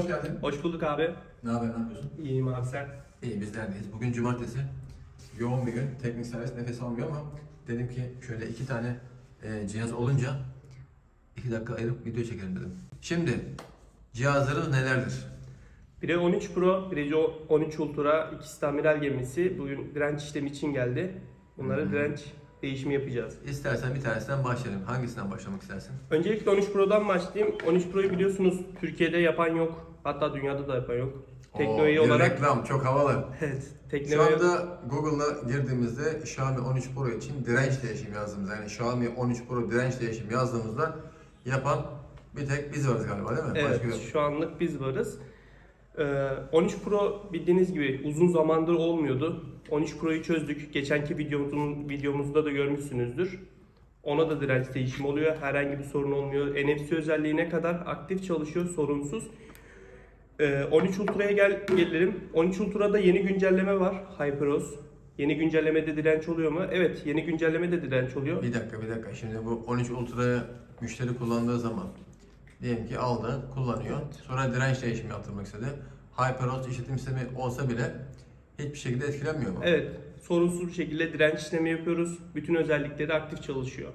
Hoş geldin. Hoş bulduk abi. Ne haber, ne yapıyorsun? İyiyim abi sen. İyi, bizlerdeyiz. Bugün cumartesi. Yoğun bir gün. Teknik servis nefes almıyor ama dedim ki şöyle iki tane e, cihaz olunca iki dakika ayırıp video çekelim dedim. Şimdi cihazlarımız nelerdir? Biri 13 Pro, biri 13 Ultra, ikisi de amiral gemisi. Bugün direnç işlemi için geldi. Bunları Hmm. direnç değişimi yapacağız. İstersen bir tanesinden başlayalım. Hangisinden başlamak istersin? Öncelikle 13 Pro'dan başlayayım. 13 Pro'yu biliyorsunuz Türkiye'de yapan yok. Hatta dünyada da yapan yok. Teknoloji Oo, bir olarak reklam çok havalı. evet, Şu teknoloji anda Google'a girdiğimizde Xiaomi 13 Pro için direnç değişimi yazdığımızda yani Xiaomi 13 Pro direnç değişimi yazdığımızda yapan bir tek biz varız galiba değil mi? Evet, Başka yok. şu anlık biz varız. Ee, 13 Pro bildiğiniz gibi uzun zamandır olmuyordu. 13 Pro'yu çözdük. Geçenki videomuzun videomuzda da görmüşsünüzdür. Ona da direnç değişimi oluyor. Herhangi bir sorun olmuyor. NFC özelliğine kadar aktif çalışıyor, sorunsuz. Ee, 13 Ultra'ya gel gelelim. 13 Ultra'da yeni güncelleme var. HyperOS. Yeni güncellemede direnç oluyor mu? Evet, yeni güncellemede direnç oluyor. Bir dakika bir dakika. Şimdi bu 13 Ultra'yı müşteri kullandığı zaman diyelim ki aldı, kullanıyor. Sonra direnç değişimi yaptırmak istedi. HyperOS işletim sistemi olsa bile hiçbir şekilde etkilenmiyor mu? Evet, sorunsuz bir şekilde direnç işlemi yapıyoruz. Bütün özellikleri aktif çalışıyor.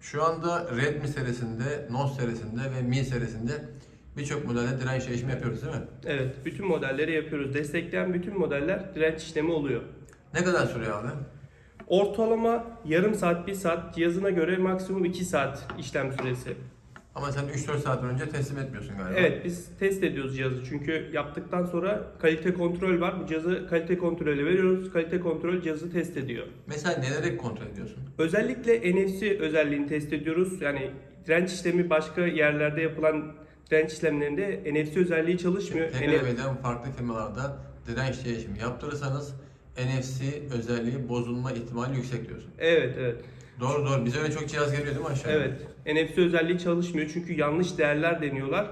Şu anda Redmi serisinde, Note serisinde ve Mi serisinde birçok modelde direnç değişimi yapıyoruz değil mi? Evet, bütün modelleri yapıyoruz. Destekleyen bütün modeller direnç işlemi oluyor. Ne kadar sürüyor abi? Ortalama yarım saat, bir saat, cihazına göre maksimum 2 saat işlem süresi. Ama sen 3-4 saat önce teslim etmiyorsun galiba. Evet, biz test ediyoruz cihazı çünkü yaptıktan sonra kalite kontrol var. Bu cihazı kalite kontrolü veriyoruz. Kalite kontrol cihazı test ediyor. Mesela neleri kontrol ediyorsun? Özellikle NFC özelliğini test ediyoruz. Yani direnç işlemi başka yerlerde yapılan direnç işlemlerinde NFC özelliği çalışmıyor. NF TKV'den farklı firmalarda direnç değişimi yaptırırsanız NFC özelliği bozulma ihtimali yüksek diyorsun. Evet, evet. Doğru doğru. Bize öyle çok cihaz geliyor değil mi aşağıya? Evet. NFC özelliği çalışmıyor çünkü yanlış değerler deniyorlar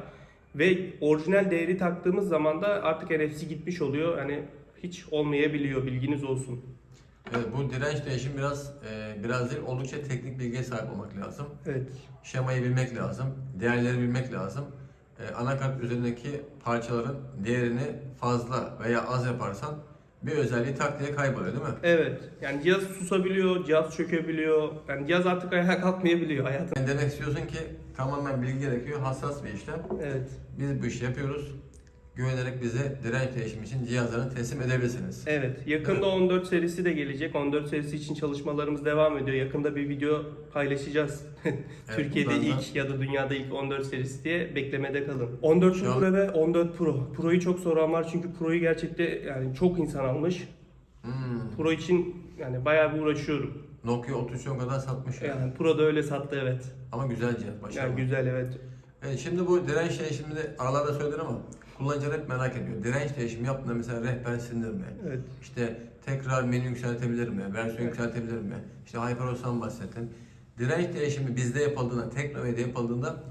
ve orijinal değeri taktığımız zaman da artık NFC gitmiş oluyor. Hani hiç olmayabiliyor bilginiz olsun. Evet, bu direnç değişimi biraz e, biraz değil oldukça teknik bilgiye sahip olmak lazım. Evet. Şemayı bilmek lazım, değerleri bilmek lazım. E, anakart üzerindeki parçaların değerini fazla veya az yaparsan bir özelliği tak diye kayboluyor değil mi? Evet. Yani cihaz susabiliyor, cihaz çökebiliyor. Yani cihaz artık ayağa kalkmayabiliyor hayatım. Yani demek istiyorsun ki tamamen bilgi gerekiyor, hassas bir işlem. Evet. Biz bu işi yapıyoruz. Güvenerek bize direnç değişimi için cihazlarını teslim edebilirsiniz. Evet. Yakında 14 serisi de gelecek. 14 serisi için çalışmalarımız devam ediyor. Yakında bir video paylaşacağız. Türkiye'de buradan da- ilk ya da dünyada ilk 14 serisi diye beklemede kalın. 14 Şu an- Ultra ve 14 Pro. Pro'yu çok soran var çünkü Pro'yu gerçekte yani çok insan almış. Hmm. Pro için yani bayağı bir uğraşıyorum. Nokia 33'e kadar satmış ya. Yani Pro da öyle sattı evet. Ama güzel cihaz başarılı. Yani güzel evet. Evet, şimdi bu direnç değişimini aralarda söyledim ama kullanıcılar hep merak ediyor. Direnç değişimi yaptığında mesela rehber silinir mi? Evet. İşte tekrar menü yükseltebilir mi? Versiyon Evet. yükseltebilir mi? İşte HyperOS'tan bahsettin. Direnç değişimi bizde yapıldığında, Teknomedi'de yapıldığında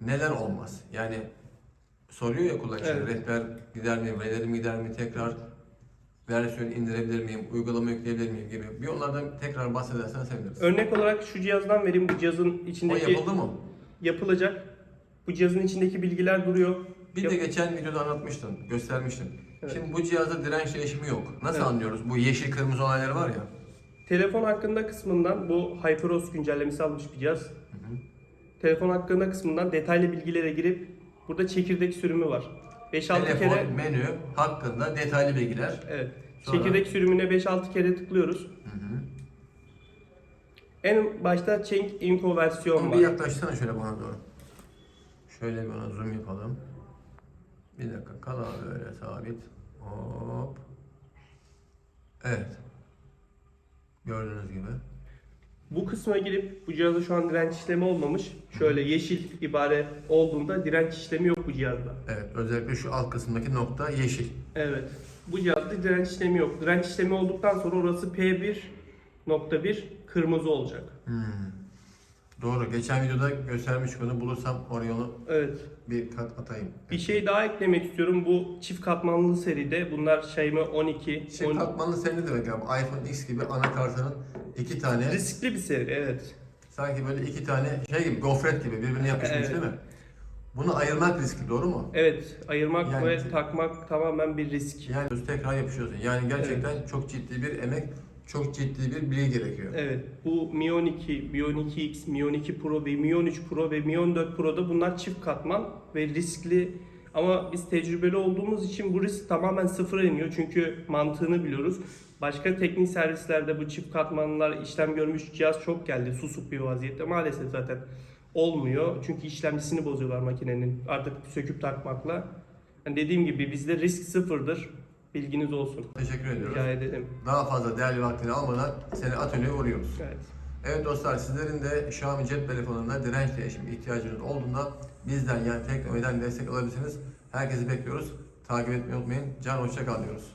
neler olmaz? Yani soruyor ya kullanıcı, Evet. rehber gider mi, verilerim gider mi, tekrar versiyon indirebilir miyim, uygulama yükleyebilir miyim gibi. Bir onlardan tekrar bahsedersen seviniriz. Örnek olarak şu cihazdan vereyim. Bu cihazın O içindeki yapıldı mı? yapılacak. Bu cihazın içindeki bilgiler duruyor. Bir Yap- de geçen videoda anlatmıştın, göstermiştin. Evet. Şimdi bu cihazda direnç değişimi yok. Nasıl Evet. anlıyoruz? Bu yeşil kırmızı olayları var ya. Telefon hakkında kısmından bu HyperOS güncellemesi almış bir cihaz. Telefon hakkında kısmından detaylı bilgilere girip burada çekirdek sürümü var. 5-6 Telefon, kere menü hakkında detaylı bilgiler. evet. Sonra- Çekirdek sürümüne 5-6 kere tıklıyoruz. Hı hı. En başta Change Info versiyon Oğlum var. bir yaklaşsana şöyle bana doğru. Şöyle bir ona zoom yapalım. Bir dakika kal abi öyle sabit. Hop. Evet. Gördüğünüz gibi. Bu kısma girip bu cihazda şu an direnç işlemi olmamış. Şöyle yeşil ibare olduğunda direnç işlemi yok bu cihazda. Evet özellikle şu alt kısımdaki nokta yeşil. Evet. Bu cihazda direnç işlemi yok. Direnç işlemi olduktan sonra orası P1.1 kırmızı olacak. Hmm. Doğru. Geçen videoda göstermiş bunu bulursam oraya onu Evet. bir kat atayım. Bir şey daha eklemek istiyorum. Bu çift katmanlı seride bunlar Xiaomi 12, Şey 10 katmanlı seri ne demek abi? iPhone X gibi anakartının iki tane riskli bir seri evet. sanki böyle iki tane şey gibi gofret gibi birbirine yapışmış Evet. değil mi? Bunu ayırmak riskli doğru mu? Evet, ayırmak Yani- ve takmak tamamen bir risk. Yani tekrar yapışıyorsun. Yani gerçekten çok ciddi bir emek, çok ciddi bir bilgi gerekiyor. Evet, bu Mi 12, Mi 12X, Mi 12 Pro ve Mi 13 Pro ve Mi 14 Pro'da bunlar çift katman ve riskli ama biz tecrübeli olduğumuz için bu risk tamamen sıfıra iniyor çünkü mantığını biliyoruz. Başka teknik servislerde bu çift katmanlar işlem görmüş cihaz çok geldi susuk bir vaziyette maalesef zaten olmuyor çünkü işlemcisini bozuyorlar makinenin artık söküp takmakla. Yani dediğim gibi bizde risk sıfırdır bilginiz olsun. Teşekkür ediyoruz. Rica ederim. Daha fazla değerli vaktini almadan seni atölyeye uğruyoruz. Evet. Evet dostlar sizlerin de Xiaomi cep telefonunda direnç değişimi ihtiyacınız olduğunda bizden yani Teknomiden destek alabilirsiniz. Herkesi bekliyoruz. Takip etmeyi unutmayın. Can hoşça kal diyoruz.